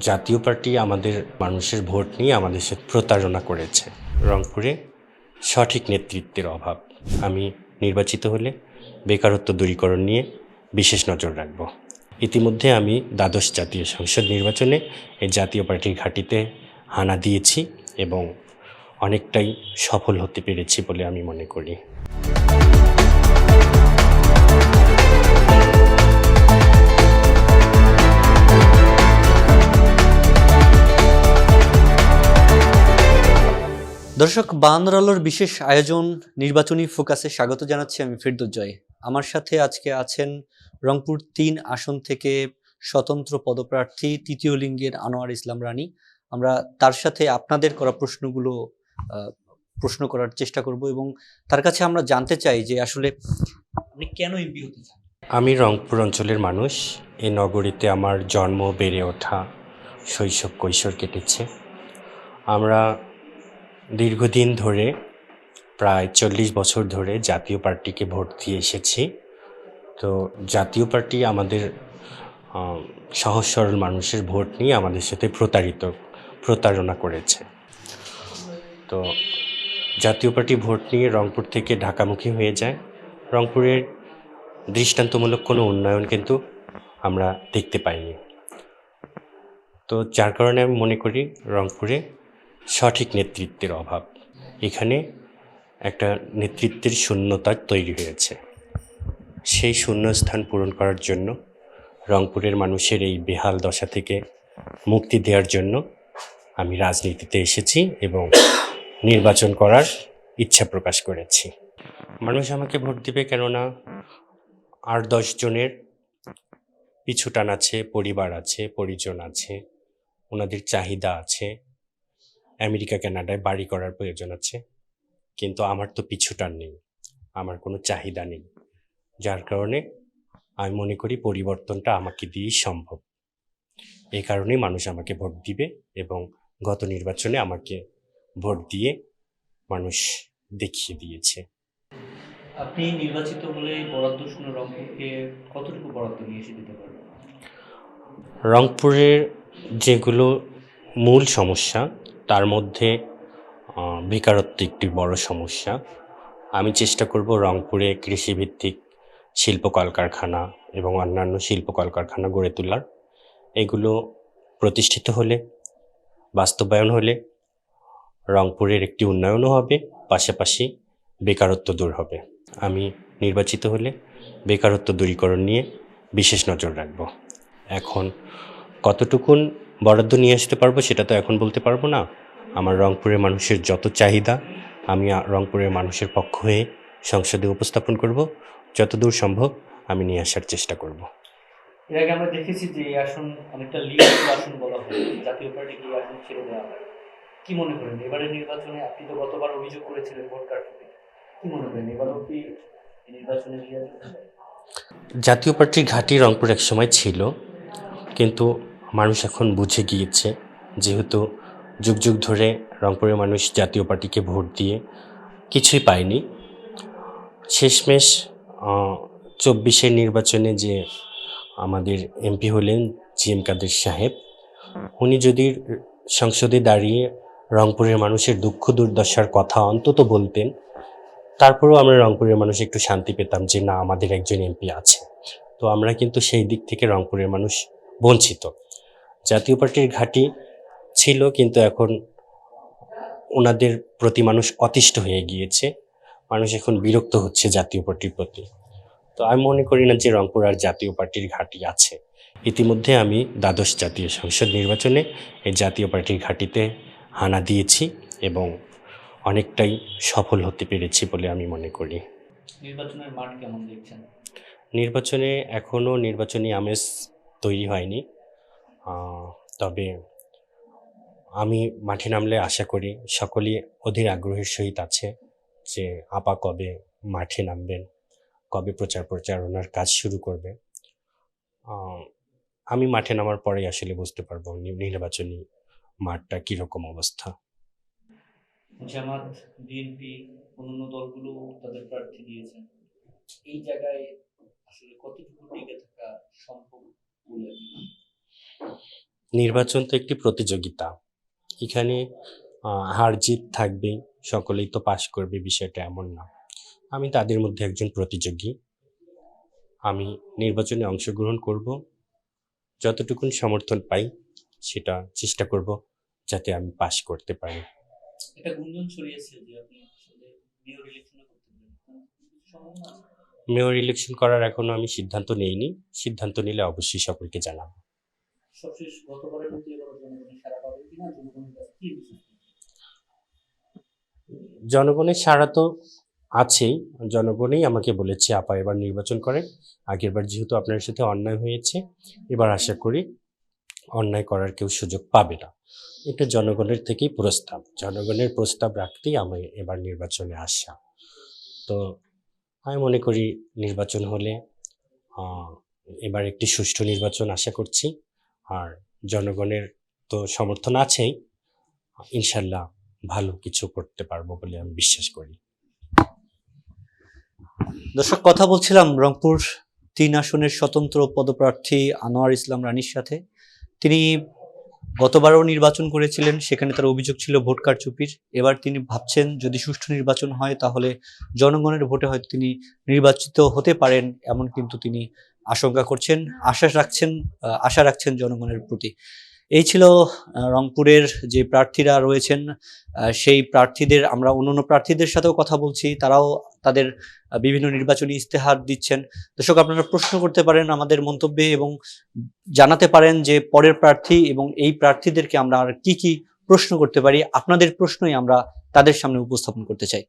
জাতীয় পার্টি আমাদের মানুষের ভোট নিয়ে আমাদের সাথে প্রতারণা করেছে। রংপুরে সঠিক নেতৃত্বের অভাব। আমি নির্বাচিত হলে বেকারত্ব দূরীকরণ নিয়ে বিশেষ নজর রাখব। ইতিমধ্যে আমি দ্বাদশ জাতীয় সংসদ নির্বাচনে এই জাতীয় পার্টির ঘাঁটিতে হানা দিয়েছি এবং অনেকটাই সফল হতে পেরেছি বলে আমি মনে করি। দর্শক বাহান্ন আলোর বিশেষ আয়োজন নির্বাচনী ফোকাসে স্বাগত জানাচ্ছি আমি ফিরদুজ্জয় আমার সাথে আজকে আছেন রংপুর তিন আসন থেকে স্বতন্ত্র পদপ্রার্থী তৃতীয় লিঙ্গের আনোয়ার ইসলাম রানী। আমরা তার সাথে আপনাদের করা প্রশ্নগুলো প্রশ্ন করার চেষ্টা করব এবং তার কাছে আমরা জানতে চাই যে আসলে আপনি কেন এমপি হতে চান? আমি রংপুর অঞ্চলের মানুষ। এই নগরীতে আমার জন্ম, বেড়ে ওঠা শৈশব, কৈশোর কেটেছে। আমরা দীর্ঘদিন ধরে, প্রায় চল্লিশ বছর ধরে জাতীয় পার্টিকে ভোট দিয়ে এসেছি। তো জাতীয় পার্টি আমাদের সহজ সরল মানুষের ভোট নিয়ে আমাদের সাথে প্রতারিত, প্রতারণা করেছে। তো জাতীয় পার্টি ভোট নিয়ে রংপুর থেকে ঢাকামুখী হয়ে যায়। রংপুরের দৃষ্টান্তমূলক কোনো উন্নয়ন কিন্তু আমরা দেখতে পাইনি। তো যার কারণে আমি মনে করি রংপুরে সঠিক নেতৃত্বের অভাব। এখানে একটা নেতৃত্বের শূন্যতা তৈরি হয়েছে। সেই শূন্যস্থান পূরণ করার জন্য, রংপুরের মানুষের এই বেহাল দশা থেকে মুক্তি দেওয়ার জন্য আমি রাজনীতিতে এসেছি এবং নির্বাচন করার ইচ্ছা প্রকাশ করেছি। মানুষ আমাকে ভোট দিবে কেননা আট দশ জনের পিছুটান আছে, পরিবার আছে, পরিজন আছে, ওনাদের চাহিদা আছে আমেরিকা কানাডায় বাড়ি করার প্রয়োজন আছে। কিন্তু আমার তো পিছুটান নেই। আমার কোনো চাহিদা নেই। যার কারণে আমি মনে করি পরিবর্তনটা আমাকে দিয়েই সম্ভব। এই কারণেই মানুষ আমাকে ভোট দিবে এবং গত নির্বাচনে আমাকে ভোট দিয়ে মানুষ দেখিয়ে দিয়েছে। আপনি নির্বাচিত হলে বরাদ্দ শূন্য রংপুরকে কতটুকু বরাদ্দ নিয়ে এসে দিতে পারবেন? রংপুরের যেগুলো মূল সমস্যা তার মধ্যে বেকারত্ব একটি বড় সমস্যা। আমি চেষ্টা করব রংপুরে কৃষিভিত্তিক শিল্প কলকারখানা এবং অন্যান্য শিল্প কলকারখানা গড়ে তোলার। এগুলো প্রতিষ্ঠিত হলে, বাস্তবায়ন হলে রংপুরের একটি উন্নয়নও হবে, পাশাপাশি বেকারত্ব দূর হবে। আমি নির্বাচিত হলে বেকারত্ব দূরীকরণ নিয়ে বিশেষ নজর রাখব। এখন কতটুকুন বরাদ্দ নিয়ে আসতে পারব সেটা তো এখন বলতে পারব না। আমার রংপুরের মানুষের যত চাহিদা আমি রংপুরের মানুষের পক্ষ হয়ে সংসদে উপস্থাপন করব। যতদূর সম্ভব আমি নিয়ে আসার চেষ্টা করব। এর আগে আমরা দেখেছি যে এই আসন অনেকটা আসন বলা হয়। জাতীয় পার্টিকে এই আসন ছেড়ে দেওয়া হয়। কি মনে করেন? এবারের নির্বাচনে আপনি তো গতবার অভিযোগ করেছিলেন ভোট কি মনে করেন? এবারও কি নির্বাচনে জাতীয় পার্টির ঘাঁটি রংপুর এক সময় ছিল কিন্তু মানুষ এখন বুঝে গিয়েছে, যেহেতু যুগ যুগ ধরে রংপুরের মানুষ জাতীয় পার্টিকে ভোট দিয়ে কিছুই পায়নি। শেষমেশ চব্বিশের নির্বাচনে যে আমাদের এমপি হলেন জি এম কাদের সাহেব, উনি যদি সংসদে দাঁড়িয়ে রংপুরের মানুষের দুঃখ দুর্দশার কথা অন্তত বলতেন, তারপরেও আমরা রংপুরের মানুষ একটু শান্তি পেতাম যে না, আমাদের একজন এমপি আছে। তো আমরা কিন্তু সেই দিক থেকে রংপুরের মানুষ বঞ্চিত। জাতীয় পার্টির ঘাঁটি ছিল কিন্তু এখন ওনাদের প্রতি মানুষ অতিষ্ঠ হয়ে গিয়েছে। মানুষ এখন বিরক্ত হচ্ছে জাতীয় পার্টির প্রতি। তো আমি মনে করি না যে রংপুর আর জাতীয় পার্টির ঘাঁটি আছে। ইতিমধ্যে আমি দ্বাদশ জাতীয় সংসদ নির্বাচনে এই জাতীয় পার্টির ঘাঁটিতে হানা দিয়েছি এবং অনেকটাই সফল হতে পেরেছি বলে আমি মনে করি। নির্বাচনের মাঠ কেমন দেখছেন? নির্বাচনে এখনও নির্বাচনী আমেজ তৈরি হয়নি। তবে আমি মাঠে নামলে আশা করি সকলেই অধীর আগ্রহের সহিত আছে যে আপা কবে মাঠে নামবেন, কবে প্রচার প্রচারণার কাজ শুরু করবে। আমি মাঠে নামার পরেই আসলে বুঝতে পারব নির্বাচনী মাঠটা কীরকম অবস্থা। জামাত, বিএনপি দলগুলো তাদের প্রার্থী দিয়েছেন এই জায়গায় আসলে কতটুকু টিকে থাকা সম্ভব বলে? নির্বাচন তো একটি প্রতিযোগিতা। এখানে হার জিত থাকবে সকলেই তো পাশ করবে বিষয়টা এমন না। আমি তাদের মধ্যে একজন প্রতিযোগী। আমি নির্বাচনে অংশগ্রহণ করব। যতটুকুন সমর্থন পাই সেটা চেষ্টা করব যাতে আমি পাশ করতে পারি? মেয়র ইলেকশন করার এখনও আমি সিদ্ধান্ত নেইনি। সিদ্ধান্ত নিলে অবশ্যই সকলকে জানাব। সবশেষ গতবারের জনগণের সারা পাবেন কিনা, জনগণের কাছে কি জনগণের সাড়া তো আছেই, জনগণই আমাকে বলেছে, আপা এবার নির্বাচন করেন। আগেরবার যেহেতু আপনার সাথে অন্যায় হয়েছে, এবার আশা করি অন্যায় করার কেউ সুযোগ পাবে না। এটা জনগণের থেকেই প্রস্তাব। জনগণের প্রস্তাব রাখতেই আমি এবার নির্বাচনে আসা। তো আমি মনে করি নির্বাচন হলে এবার একটি সুষ্ঠু নির্বাচন আশা করছি। আর জনগণের তো সমর্থন আছেই, ইনশাল্লাহ ভালো কিছু করতে পারব বলে আমি বিশ্বাস করি। দর্শক, কথা বলছিলাম রংপুর তিন আসনের স্বতন্ত্র পদপ্রার্থী আনোয়ার ইসলাম রানীর সাথে। তিনি গতবারও নির্বাচন করেছিলেন, সেখানে তার অভিযোগ ছিল ভোট কারচুপির। এবার তিনি ভাবছেন, যদি সুষ্ঠু নির্বাচন হয়, তাহলে জনগণের ভোটে হয়তো তিনি নির্বাচিত হতে পারেন, এমন কিন্তু তিনি আশঙ্কা করছেন আশা রাখছেন আশা রাখছেন জনগণের প্রতি। এই ছিল রংপুরের যে প্রার্থীরা রয়েছেন সেই প্রার্থীদের, আমরা অন্যান্য প্রার্থীদের সাথেও কথা বলছি, তারাও তাদের বিভিন্ন নির্বাচনী ইস্তেহার দিচ্ছেন। দর্শক, আপনারা প্রশ্ন করতে পারেন আমাদের মন্তব্যে এবং জানাতে পারেন যে পরের প্রার্থী এবং এই প্রার্থীদেরকে আমরা আর কি কি প্রশ্ন করতে পারি। আপনাদের প্রশ্নই আমরা তাদের সামনে উপস্থাপন করতে চাই।